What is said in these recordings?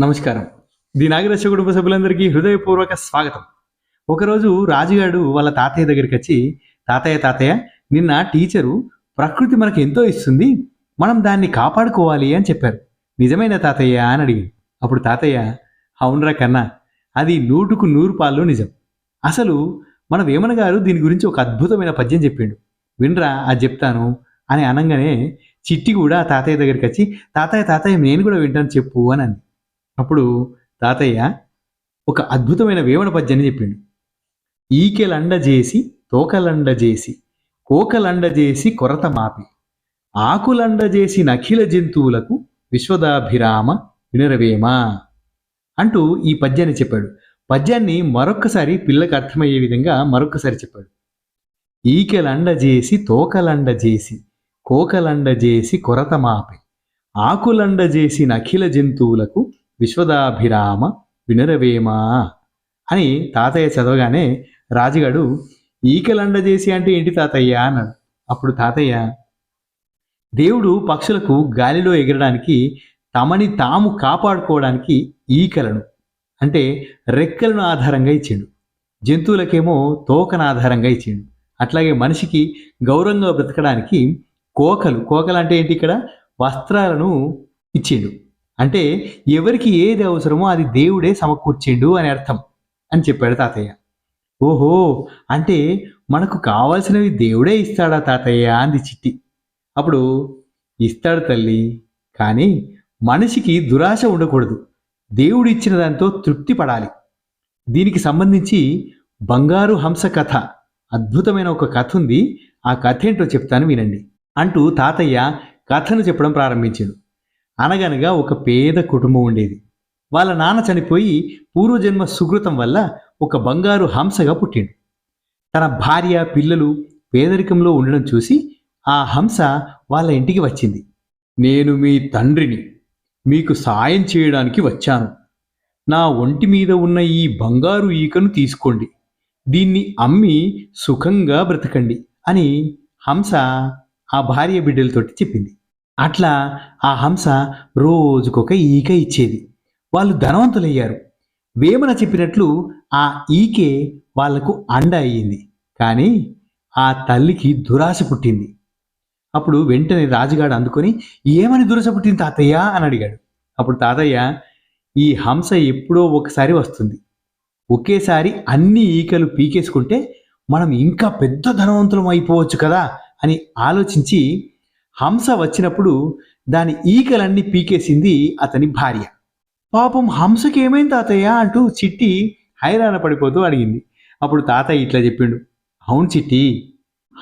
నమస్కారం. ది నాగరక్ష కుటుంబ సభ్యులందరికీ హృదయపూర్వక స్వాగతం. ఒకరోజు రాజుగాడు వాళ్ళ తాతయ్య దగ్గరికి వచ్చి తాతయ్య తాతయ్య నిన్న టీచరు ప్రకృతి మనకు ఎంతో ఇస్తుంది మనం దాన్ని కాపాడుకోవాలి అని చెప్పారు. నిజమైన తాతయ్య? అని అడిగి అప్పుడు తాతయ్య అవునరా కన్నా అది నూటుకు నూరు పాలు నిజం. అసలు మన వేమన గారు దీని గురించి ఒక అద్భుతమైన పద్యం చెప్పిండు. వినరా అది చెప్తాను అని అనగానే చిట్టి కూడా తాతయ్య దగ్గరికి వచ్చి తాతయ్య తాతయ్య నేను కూడా వింటాను చెప్పు అని అంది. అప్పుడు తాతయ్య ఒక అద్భుతమైన వేమన పద్యాన్ని చెప్పిండు. ఈకెలండ చేసి తోకలండ చేసి కోకలండ చేసి కొరత మాపి ఆకులండ చేసి నఖిల జంతువులకు విశ్వదాభిరామ వినరవేమ? అంటూ ఈ పద్యాన్ని చెప్పాడు. పద్యాన్ని మరొక్కసారి పిల్లకు అర్థమయ్యే విధంగా మరొక్కసారి చెప్పాడు. ఈకెలండ చేసి తోకలండ చేసి కోకలండ చేసి కొరత మాపి ఆకులండ చేసి నఖిల జంతువులకు విశ్వదాభిరామ వినరవేమా? అని తాతయ్య చదవగానే రాజుగాడు ఈకలండ చేసి అంటే ఏంటి తాతయ్య? అన్నాడు. అప్పుడు తాతయ్య దేవుడు పక్షులకు గాలిలో ఎగరడానికి తమని తాము కాపాడుకోవడానికి ఈకలను అంటే రెక్కలను ఆధారంగా ఇచ్చిండు. జంతువులకేమో తోకను ఆధారంగా ఇచ్చిండు. అట్లాగే మనిషికి గౌరవంగా బ్రతకడానికి కోకలు కోకలు అంటే ఏంటి ఇక్కడ? వస్త్రాలను ఇచ్చిండు. అంటే ఎవరికి ఏది అవసరమో అది దేవుడే సమకూర్చిండు అని అర్థం అని చెప్పాడు తాతయ్య. ఓహో అంటే మనకు కావాల్సినవి దేవుడే ఇస్తాడా తాతయ్య అంది చిట్టి. అప్పుడు ఇస్తాడు తల్లి కానీ మనిషికి దురాశ ఉండకూడదు. దేవుడు ఇచ్చిన దాంతో తృప్తి పడాలి. దీనికి సంబంధించి బంగారు హంస కథ అద్భుతమైన ఒక కథ ఉంది. ఆ కథ ఏంటో చెప్తాను వినండి. అంటూ తాతయ్య కథను చెప్పడం ప్రారంభించాడు. అనగనగా ఒక పేద కుటుంబం ఉండేది. వాళ్ళ నాన్న చనిపోయి పూర్వజన్మ సుకృతం వల్ల ఒక బంగారు హంసగా పుట్టిండు. తన భార్య పిల్లలు పేదరికంలో ఉండడం చూసి ఆ హంస వాళ్ళ ఇంటికి వచ్చింది. నేను మీ తండ్రిని మీకు సాయం చేయడానికి వచ్చాను. నా ఒంటి మీద ఉన్న ఈ బంగారు ఈకను తీసుకోండి. దీన్ని అమ్మి సుఖంగా బ్రతకండి అని హంస ఆ భార్య బిడ్డలతోటి చెప్పింది. అట్లా ఆ హంస రోజుకొక ఈక ఇచ్చేది. వాళ్ళు ధనవంతులయ్యారు. వేమన చెప్పినట్లు ఆ ఈకే వాళ్ళకు అండ అయ్యింది. కానీ ఆ తల్లికి దురాశ పుట్టింది. అప్పుడు వెంటనే రాజుగాడు అందుకొని ఏమని దురాశ పుట్టింది తాతయ్య? అని అడిగాడు. అప్పుడు తాతయ్య ఈ హంస ఎప్పుడో ఒకసారి వస్తుంది. ఒకేసారి అన్ని ఈకలు పీకేసుకుంటే మనం ఇంకా పెద్ద ధనవంతులం అయిపోవచ్చు కదా? అని ఆలోచించి హంస వచ్చినప్పుడు దాని ఈకలన్నీ పీకేసింది అతని భార్య. పాపం హంసకి ఏమైంది తాతయ్య అంటూ చిట్టి హైరాణ పడిపోతూ అడిగింది. అప్పుడు తాతయ్య ఇట్లా చెప్పిండు. అవును చిట్టి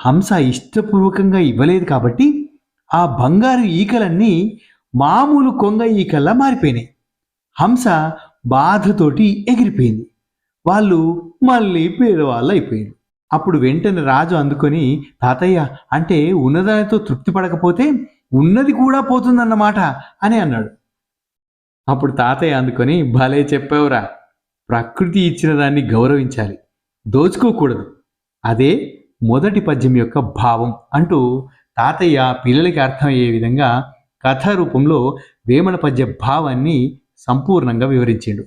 హంస ఇష్టపూర్వకంగా ఇవ్వలేదు కాబట్టి ఆ బంగారు ఈకలన్నీ మామూలు కొంగ ఈకల్లా మారిపోయినాయి. హంస బాధతోటి ఎగిరిపోయింది. వాళ్ళు మళ్ళీ పేదవాళ్ళు అయిపోయారు అప్పుడు వెంటనే రాజు అందుకొని తాతయ్య అంటే ఉన్నదానితో తృప్తి పడకపోతే ఉన్నది కూడా పోతుందన్నమాట అని అన్నాడు. అప్పుడు తాతయ్య అందుకొని భలే చెప్పావురా. ప్రకృతి ఇచ్చిన దాన్ని గౌరవించాలి. దోచుకోకూడదు. అదే మొదటి పద్యం యొక్క భావం అంటూ తాతయ్య పిల్లలకి అర్థమయ్యే విధంగా కథ రూపంలో వేమన పద్య భావాన్ని సంపూర్ణంగా వివరించాడు.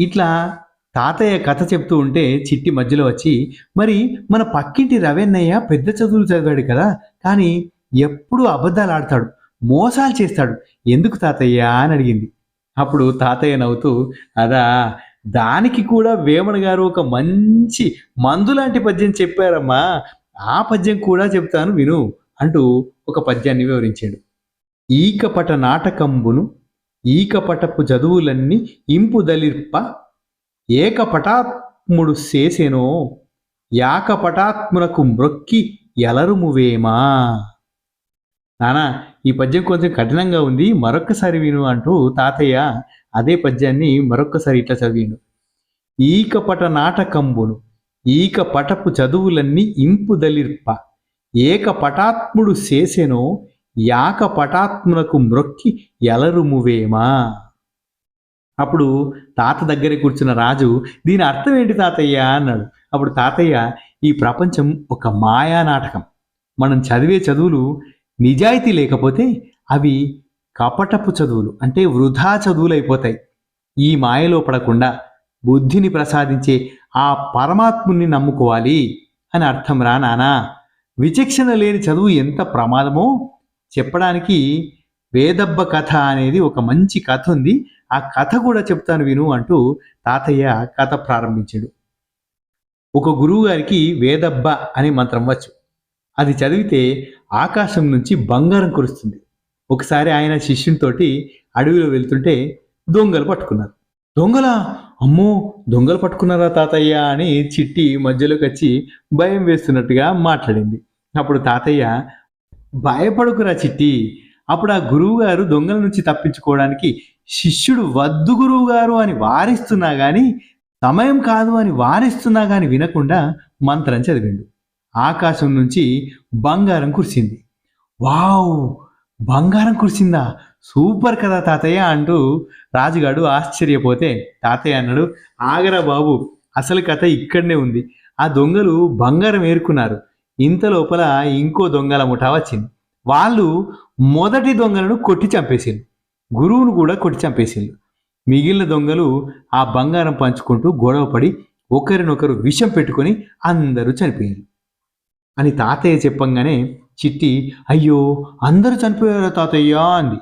ఇట్లా తాతయ్య కథ చెప్తూ ఉంటే చిట్టి మధ్యలో వచ్చి మరి మన పక్కింటి రవెన్నయ్య పెద్ద చదువులు చదివాడు కదా కానీ ఎప్పుడూ అబద్ధాలు ఆడతాడు మోసాలు చేస్తాడు. ఎందుకు తాతయ్య? అని అడిగింది. అప్పుడు తాతయ్య నవ్వుతూ అదా దానికి కూడా వేమన గారు ఒక మంచి మందు లాంటి పద్యం చెప్పారమ్మా. ఆ పద్యం కూడా చెప్తాను విను అంటూ ఒక పద్యాన్ని వివరించాడు. ఈకపట నాటకంబును ఈకపటపు చదువులన్నీ ఇంపుదలిర్ప ఏకపటాత్ముడు చేసెనో యాకపటాత్మునకు మ్రొక్కి ఎలరుమువేమా? నానా ఈ పద్యం కొంచెం కఠినంగా ఉంది. మరొక్కసారి విను అంటూ తాతయ్య అదే పద్యాన్ని మరొక్కసారి ఇట్లా చదివిండు. ఈకపట నాటకంబును ఈక పటపు చదువులన్నీ ఇంపుదలిర్ప ఏక పటాత్ముడు చేసెనో యాక పటాత్మునకు మ్రొక్కి ఎలరుమువేమా? అప్పుడు తాత దగ్గర కూర్చున్న రాజు దీని అర్థం ఏంటి తాతయ్య? అన్నాడు. అప్పుడు తాతయ్య ఈ ప్రపంచం ఒక మాయా నాటకం. మనం చదివే చదువులు నిజాయితీ లేకపోతే అవి కపటపు చదువులు అంటే వృధా చదువులు అయిపోతాయి ఈ మాయలో పడకుండా బుద్ధిని ప్రసాదించే ఆ పరమాత్ముని నమ్ముకోవాలి. అని అర్థం రా నానా. విచక్షణ లేని చదువు ఎంత ప్రమాదమో చెప్పడానికి వేదబ్బ కథ అనేది ఒక మంచి కథ ఉంది. ఆ కథ కూడా చెప్తాను విను అంటూ తాతయ్య కథ ప్రారంభించాడు. ఒక గురువు గారికి వేదబ్బ అనే మంత్రం వచ్చు. అది చదివితే ఆకాశం నుంచి బంగారం కురుస్తుంది. ఒకసారి ఆయన శిష్యునితోటి అడవిలో వెళ్తుంటే దొంగలు పట్టుకున్నారు. దొంగలా? అమ్మో! దొంగలు పట్టుకున్నారా తాతయ్య? అని చిట్టి మధ్యలోకి వచ్చి భయం వేస్తున్నట్టుగా మాట్లాడింది. అప్పుడు తాతయ్య భయపడుకురా చిట్టి. అప్పుడు ఆ గురువు గారు దొంగల నుంచి తప్పించుకోవడానికి శిష్యుడు వద్దు గురువు గారు అని వారిస్తున్నా కానీ సమయం కాదు అని వారిస్తున్నా కానీ వినకుండా మంత్రం చదివిండు. ఆకాశం నుంచి బంగారం కురిసింది. వావ్! బంగారం కురిసిందా? సూపర్ కదా తాతయ్య అంటూ రాజుగాడు ఆశ్చర్యపోతే తాతయ్య అన్నాడు ఆగరా బాబు అసలు కథ ఇక్కడనే ఉంది. ఆ దొంగలు బంగారం ఏరుకున్నారు. ఇంత లోపల ఇంకో దొంగల ముఠా వచ్చింది. వాళ్ళు మొదటి దొంగలను కొట్టి చంపేసిండు గురువును కూడా కొట్టి చంపేసిండు మిగిలిన దొంగలు ఆ బంగారం పంచుకుంటూ గొడవపడి ఒకరినొకరు విషం పెట్టుకొని అందరూ చనిపోయారు అని తాతయ్య చెప్పంగానే చిట్టి అయ్యో అందరూ చనిపోయారా తాతయ్య? అంది.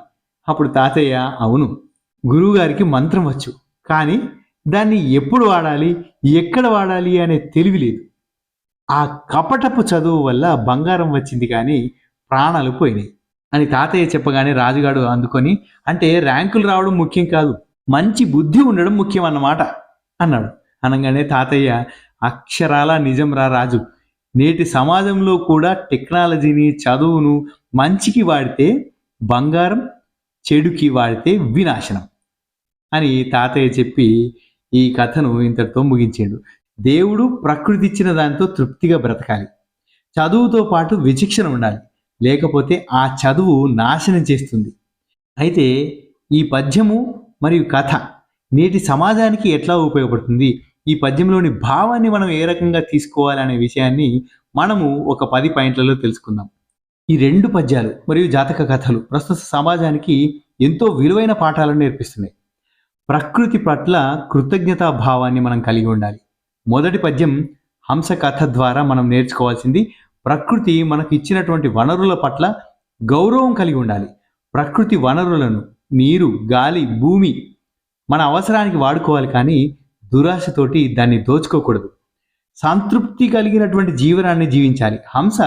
అప్పుడు తాతయ్య అవును గురువుగారికి మంత్రం వచ్చు. కానీ దాన్ని ఎప్పుడు వాడాలి ఎక్కడ వాడాలి అనే తెలివి లేదు. ఆ కపటపు చదువు వల్ల బంగారం వచ్చింది కానీ ప్రాణాలు పోయినాయి. అని తాతయ్య చెప్పగానే రాజుగాడు అందుకొని అంటే ర్యాంకులు రావడం ముఖ్యం కాదు మంచి బుద్ధి ఉండడం ముఖ్యం అన్నమాట అన్నాడు. అనగానే తాతయ్య అక్షరాల నిజం రా రాజు. నేటి సమాజంలో కూడా టెక్నాలజీని చదువును మంచికి వాడితే బంగారం చెడుకి వాడితే వినాశనం అని తాతయ్య చెప్పి ఈ కథను ఇంతటితో ముగించాడు. దేవుడు ప్రకృతి ఇచ్చిన దాంతో తృప్తిగా బ్రతకాలి. చదువుతో పాటు విచక్షణ ఉండాలి. లేకపోతే ఆ చదువు నాశనం చేస్తుంది. అయితే ఈ పద్యము మరియు కథ నేటి సమాజానికి ఎట్లా ఉపయోగపడుతుంది? ఈ పద్యంలోని భావాన్ని మనం ఏ రకంగా తీసుకోవాలనే విషయాన్ని మనము ఒక పది పాయింట్లలో తెలుసుకుందాం. ఈ రెండు పద్యాలు మరియు జాతక కథలు ప్రస్తుత సమాజానికి ఎంతో విలువైన పాఠాలను నేర్పిస్తున్నాయి. ప్రకృతి పట్ల కృతజ్ఞతా భావాన్ని మనం కలిగి ఉండాలి. మొదటి పద్యం హంస కథ ద్వారా మనం నేర్చుకోవాల్సింది ప్రకృతి మనకు ఇచ్చినటువంటి వనరుల పట్ల గౌరవం కలిగి ఉండాలి. ప్రకృతి వనరులను నీరు గాలి భూమి మన అవసరానికి వాడుకోవాలి కానీ దురాశతోటి దాన్ని దోచుకోకూడదు. సంతృప్తి కలిగినటువంటి జీవనాన్ని జీవించాలి. హంస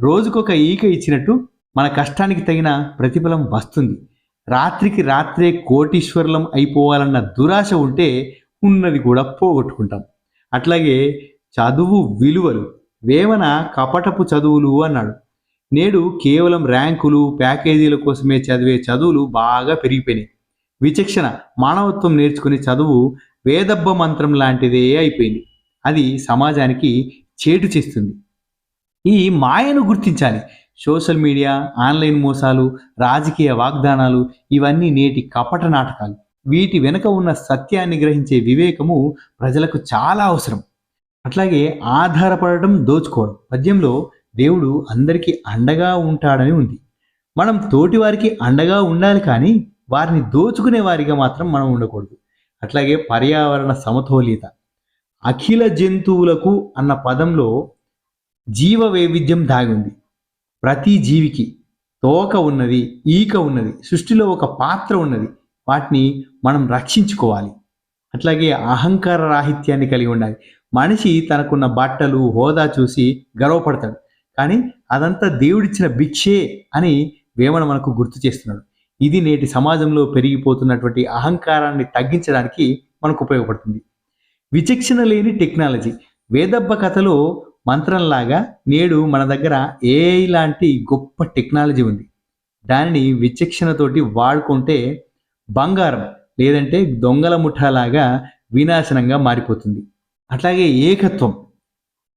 రోజుకొక ఈక ఇచ్చినట్టు మన కష్టానికి తగిన ప్రతిఫలం వస్తుంది. రాత్రికి రాత్రే కోటీశ్వరులం అయిపోవాలన్న దురాశ ఉంటే ఉన్నది కూడా పోగొట్టుకుంటాం. అట్లాగే చదువు విలువలు వేమన కపటపు చదువులు అన్నాడు. నేడు కేవలం ర్యాంకులు ప్యాకేజీల కోసమే చదివే చదువులు బాగా పెరిగిపోయినాయి. విచక్షణ మానవత్వం నేర్చుకునే చదువు వేదబ్బ మంత్రం లాంటిదే అయిపోయింది. అది సమాజానికి చేటు చేస్తుంది. ఈ మాయను గుర్తించాలి. సోషల్ మీడియా ఆన్లైన్ మోసాలు రాజకీయ వాగ్దానాలు ఇవన్నీ నేటి కపట నాటకాలు. వీటి వెనుక ఉన్న సత్యాన్ని గ్రహించే వివేకము ప్రజలకు చాలా అవసరం. అట్లాగే ఆధారపడటం దోచుకోవడం. పద్యంలో దేవుడు అందరికీ అండగా ఉంటాడని ఉంది. మనం తోటి వారికి అండగా ఉండాలి కానీ వారిని దోచుకునే వారిగా మాత్రం మనం ఉండకూడదు. అట్లాగే పర్యావరణ సమతౌల్యత అఖిల జంతువులకు అన్న పదంలో జీవ వైవిధ్యం దాగి ఉంది ప్రతి జీవికి తోక ఉన్నది ఈక ఉన్నది సృష్టిలో ఒక పాత్ర ఉన్నది. వాటిని మనం రక్షించుకోవాలి. అట్లాగే అహంకార రాహిత్యాన్ని కలిగి ఉండాలి. మనిషి తనకున్న బట్టలు హోదా చూసి గర్వపడతాడు. కానీ అదంతా దేవుడిచ్చిన భిక్షే అని వేమన మనకు గుర్తు చేస్తున్నాడు. ఇది నేటి సమాజంలో పెరిగిపోతున్నటువంటి అహంకారాన్ని తగ్గించడానికి మనకు ఉపయోగపడుతుంది. విచక్షణ లేని టెక్నాలజీ. వేదబ్బ కథలో మంత్రంలాగా నేడు మన దగ్గర ఏఐ లాంటి గొప్ప టెక్నాలజీ ఉంది. దానిని విచక్షణతోటి వాడుకుంటే బంగారం లేదంటే దొంగల ముఠాలాగా వినాశనంగా మారిపోతుంది. అట్లాగే ఏకత్వం.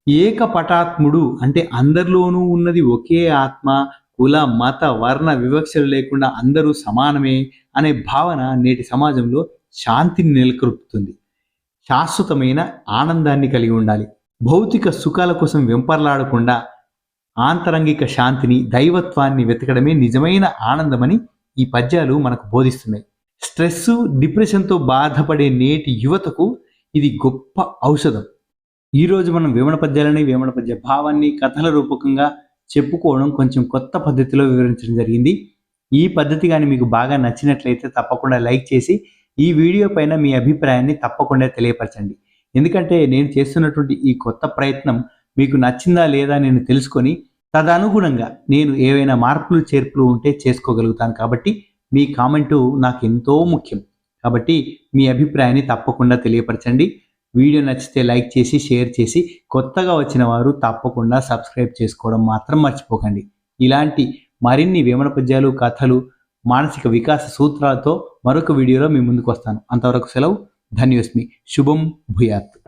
ఏకపటాత్ముడు అంటే అందరిలోనూ ఉన్నది ఒకే ఆత్మ కుల మత వర్ణ వివక్షలు లేకుండా అందరూ సమానమే అనే భావన నేటి సమాజంలో శాంతిని నెలకొల్పుతుంది. శాశ్వతమైన ఆనందాన్ని కలిగి ఉండాలి. భౌతిక సుఖాల కోసం వెంపర్లాడకుండా ఆంతరంగిక శాంతిని దైవత్వాన్ని వెతకడమే నిజమైన ఆనందమని ఈ పద్యాలు మనకు బోధిస్తున్నాయి. స్ట్రెస్ డిప్రెషన్తో బాధపడే నేటి యువతకు ఇది గొప్ప ఔషధం. ఈరోజు మనం వేమన పద్యాలని వేమన పద్య భావాన్ని కథల రూపకంగా చెప్పుకోవడం కొంచెం కొత్త పద్ధతిలో వివరించడం జరిగింది. ఈ పద్ధతి కానీ మీకు బాగా నచ్చినట్లయితే తప్పకుండా లైక్ చేసి ఈ వీడియో పైన మీ అభిప్రాయాన్ని తప్పకుండా తెలియపరచండి. ఎందుకంటే నేను చేస్తున్నటువంటి ఈ కొత్త ప్రయత్నం మీకు నచ్చిందా లేదా నేను తెలుసుకొని తదనుగుణంగా నేను ఏవైనా మార్పులు చేర్పులు ఉంటే చేసుకోగలుగుతాను కాబట్టి మీ కామెంటు నాకు ఎంతో ముఖ్యం. కాబట్టి మీ అభిప్రాయాన్ని తప్పకుండా తెలియపరచండి. వీడియో నచ్చితే లైక్ చేసి షేర్ చేసి కొత్తగా వచ్చిన వారు తప్పకుండా సబ్స్క్రైబ్ చేసుకోవడం మాత్రం మర్చిపోకండి. ఇలాంటి మరిన్ని వేమన పద్యాలు కథలు మానసిక వికాస సూత్రాలతో మరొక వీడియోలో మీ ముందుకు వస్తాను. అంతవరకు సెలవు. ధన్యోస్మి. శుభం భూయాత్.